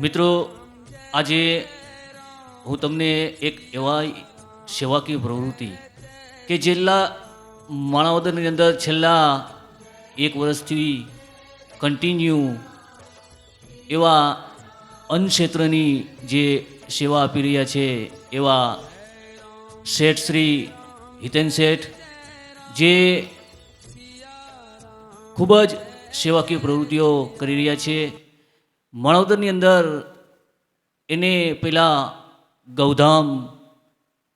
મિત્રો, આજે હું તમને એક એવા સેવાકીય પ્રવૃત્તિ કે જેલ્લા માણાવદરની અંદર છેલ્લા એક વર્ષથી કન્ટિન્યુ એવા અન્ન ક્ષેત્રની જે સેવા આપી રહ્યા છે, એવા શેઠ શ્રી હિતેન શેઠ, જે ખૂબ જ સેવાકીય પ્રવૃત્તિઓ કરી રહ્યા છે. માણાવદરની અંદર એને પહેલાં ગૌધામ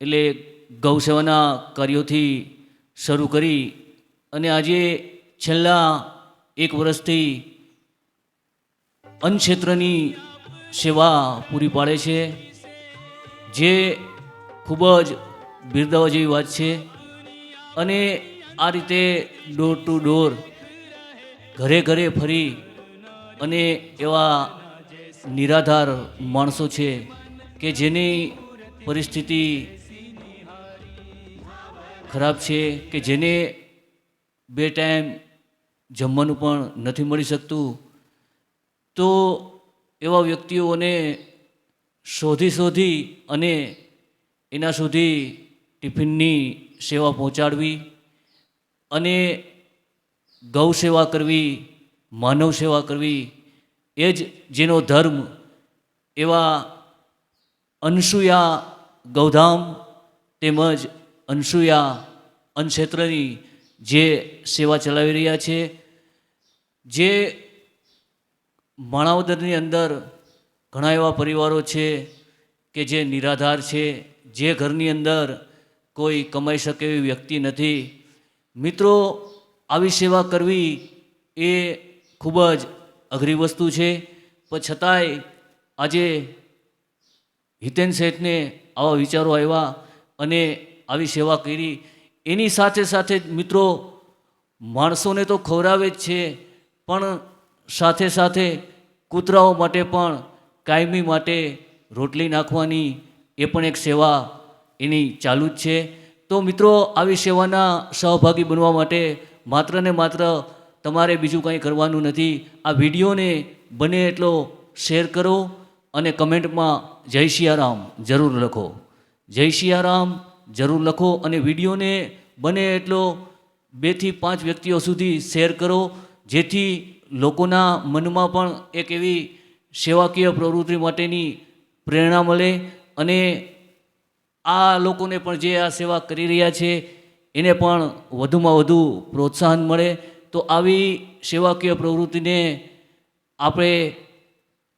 એટલે ગૌસેવાના કાર્યોથી શરૂ કરી અને આજે છેલ્લા એક વર્ષથી અન્નક્ષેત્રની સેવા પૂરી પાડે છે, જે ખૂબ જ બિરદાવા જેવી વાત છે અને આ રીતે ડોર ટુ ડોર ઘરે ઘરે ફરી અને એવા નિરાધાર માણસો છે કે જેની પરિસ્થિતિ ખરાબ છે, કે જેને બે ટાઈમ જમવાનું પણ નથી મળી શકતું, તો એવા વ્યક્તિઓને શોધી શોધી અને એના સુધી ટિફિનની સેવા પહોંચાડવી અને ગૌ સેવા કરવી માનવ સેવા કરવી એ જ જેનો ધર્મ એવા અનસુયા ગૌધામ તેમજ અનસુયા અનક્ષેત્રની જે સેવા ચલાવી રહ્યા છે, જે માણાવદરની અંદર ઘણા એવા પરિવારો છે કે જે નિરાધાર છે, જે ઘરની અંદર કોઈ કમાઈ શકે એવી વ્યક્તિ નથી. મિત્રો, આવી સેવા કરવી એ ખૂબ જ અઘરી વસ્તુ છે. પણ છતાંય આજે હિતેન શેઠને આવા વિચારો આવ્યા અને આવી સેવા કરી. એની સાથે સાથે જ મિત્રો, માણસોને તો ખવડાવે જ છે, પણ સાથે સાથે કૂતરાઓ માટે પણ, કાયમી માટે રોટલી નાખવાની એ પણ એક સેવા એની ચાલુ જ છે. તો મિત્રો, આવી સેવાના સહભાગી બનવા માટે માત્ર ને માત્ર તમારે બીજું કંઈ કરવાનું નથી. આ વિડીયોને બને એટલો શેર કરો અને કમેન્ટમાં જય સિયારામ જરૂર લખો. જય સિયારામ જરૂર લખો અને વિડીયોને બને એટલો બેથી પાંચ વ્યક્તિઓ સુધી શેર કરો, જેથી લોકોના મનમાં પણ એક એવી સેવાકીય પ્રવૃત્તિ માટેની પ્રેરણા મળે અને આ લોકોને પણ જે આ સેવા કરી રહ્યા છે, એને પણ વધુમાં વધુ પ્રોત્સાહન મળે. તો આવી સેવાકીય પ્રવૃત્તિને આપણે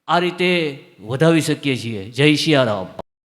આ રીતે વધાવી શકીએ છીએ. જય સિયારામ